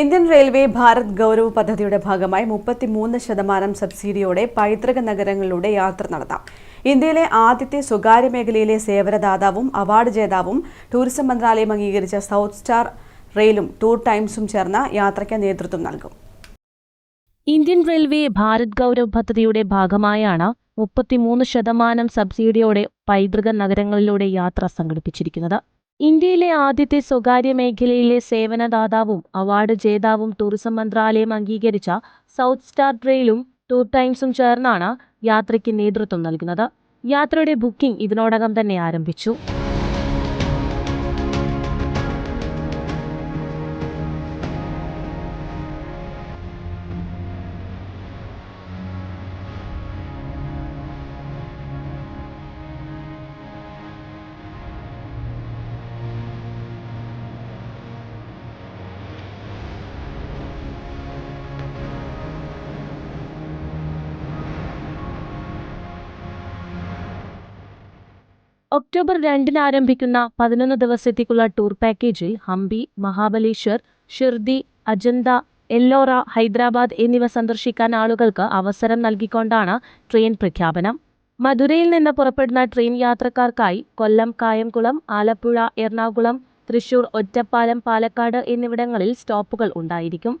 Indian railway Bharat Gaurav പദ്ധതിയുടെ ഭാഗമായി മുപ്പത്തിമൂന്ന് ശതമാനം സബ്സിഡിയോടെ പൈതൃക നഗരങ്ങളിലൂടെ യാത്ര നടത്താം. ഇന്ത്യയിലെ ആദ്യത്തെ സ്വകാര്യ മേഖലയിലെ സേവനദാതാവും അവാർഡ് ജേതാവും ടൂറിസം മന്ത്രാലയം അംഗീകരിച്ച സൗത്ത് സ്റ്റാർ റെയിലും ടൂർ ടൈംസും ചേർന്ന യാത്രയ്ക്ക് നേതൃത്വം നൽകും. ഇന്ത്യൻ റെയിൽവേ ഭാരത് ഗൗരവ് പദ്ധതിയുടെ ഭാഗമായാണ് മുപ്പത്തിമൂന്ന് ശതമാനം സബ്സിഡിയോടെ പൈതൃക നഗരങ്ങളിലൂടെ യാത്ര സംഘടിപ്പിച്ചിരിക്കുന്നത്. ഇന്ത്യയിലെ ആദ്യത്തെ സ്വകാര്യ മേഖലയിലെ സേവനദാതാവും അവാർഡ് ജേതാവും ടൂറിസം മന്ത്രാലയം അംഗീകരിച്ച സൗത്ത് സ്റ്റാർ ട്രെയിലും ടൂർ ടൈംസും ചേർന്നാണ് യാത്രയ്ക്ക് നേതൃത്വം നൽകുന്നത്. യാത്രയുടെ ബുക്കിംഗ് ഇതിനോടകം തന്നെ ആരംഭിച്ചു. ഒക്ടോബർ രണ്ടിന് ആരംഭിക്കുന്ന പതിനൊന്ന് ദിവസത്തേക്കുള്ള ടൂർ പാക്കേജിൽ ഹംപി മഹാബലേശ്വർ ഷിർദി അജന്ത എല്ലോറ ഹൈദരാബാദ് എന്നിവ സന്ദർശിക്കാൻ ആളുകൾക്ക് അവസരം നൽകിക്കൊണ്ടാണ് ട്രെയിൻ പ്രഖ്യാപനം. മധുരയിൽ നിന്ന് പുറപ്പെടുന്ന ട്രെയിൻ യാത്രക്കാർക്കായി കൊല്ലം കായംകുളം ആലപ്പുഴ എറണാകുളം തൃശൂർ ഒറ്റപ്പാലം പാലക്കാട് എന്നിവിടങ്ങളിൽ സ്റ്റോപ്പുകൾ ഉണ്ടായിരിക്കും.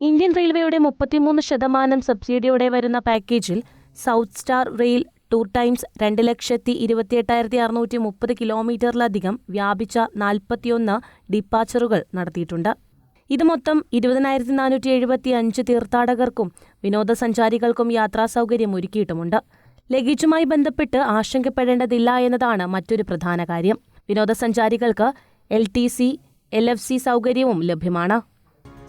ഇന്ത്യൻ റെയിൽവേയുടെ മുപ്പത്തിമൂന്ന് ശതമാനം സബ്സിഡിയോടെ വരുന്ന പാക്കേജിൽ South Star Rail Tour Times രണ്ട് ലക്ഷത്തി ഇരുപത്തിയെട്ടായിരത്തി അറുന്നൂറ്റി മുപ്പത് കിലോമീറ്ററിലധികം വ്യാപിച്ച നാൽപ്പത്തിയൊന്ന് ഡിപ്പാച്ചറുകൾ നടത്തിയിട്ടുണ്ട്. ഇത് മൊത്തം ഇരുപതിനായിരത്തി നാനൂറ്റി എഴുപത്തി അഞ്ച് തീർത്ഥാടകർക്കും വിനോദസഞ്ചാരികൾക്കും യാത്രാ സൗകര്യം ഒരുക്കിയിട്ടുമുണ്ട്. ലഗേജുമായി ബന്ധപ്പെട്ട് ആശങ്കപ്പെടേണ്ടതില്ല എന്നതാണ് മറ്റൊരു പ്രധാന കാര്യം. വിനോദസഞ്ചാരികൾക്ക് L T C L F C സൗകര്യവും ലഭ്യമാണ്.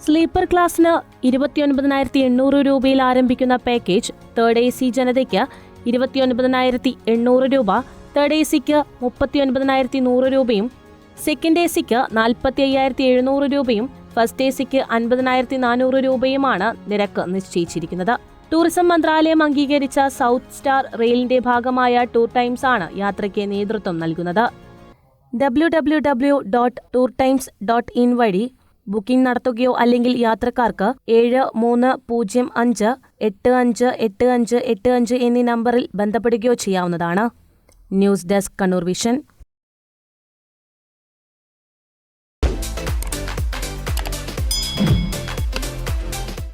സ്ലീപ്പർ ക്ലാസ്സിന് ഇരുപത്തിയൊൻപതിനായിരത്തി എണ്ണൂറ് രൂപയിൽ ആരംഭിക്കുന്ന പാക്കേജ് തേർഡ് എ സി ജനതയ്ക്ക് ഇരുപത്തിയൊൻപതിനായിരത്തി എണ്ണൂറ് രൂപ തേർഡ് എ സിക്ക് മുപ്പത്തിയൊൻപതിനായിരത്തി നൂറ് രൂപയും സെക്കൻഡ് എ സിക്ക് നാൽപ്പത്തി അയ്യായിരത്തി എഴുന്നൂറ് രൂപയും ഫസ്റ്റ് എ സിക്ക് അൻപതിനായിരത്തി നാനൂറ് രൂപയുമാണ് നിരക്ക് നിശ്ചയിച്ചിരിക്കുന്നത്. ടൂറിസം മന്ത്രാലയം അംഗീകരിച്ച സൗത്ത് സ്റ്റാർ റെയിലിന്റെ ഭാഗമായ ടൂർ ടൈംസ് ആണ് യാത്രയ്ക്ക് നേതൃത്വം നൽകുന്നത്. W W W dot Tour Times dot in വഴി ബുക്കിംഗ് നടത്തുകയോ അല്ലെങ്കിൽ യാത്രക്കാർക്ക് ഏഴ് മൂന്ന് പൂജ്യം അഞ്ച് എട്ട് അഞ്ച് എട്ട് അഞ്ച് എട്ട് അഞ്ച് എന്നീ നമ്പറിൽ ബന്ധപ്പെടുകയോ ചെയ്യാവുന്നതാണ്. News desk Kannur Vision.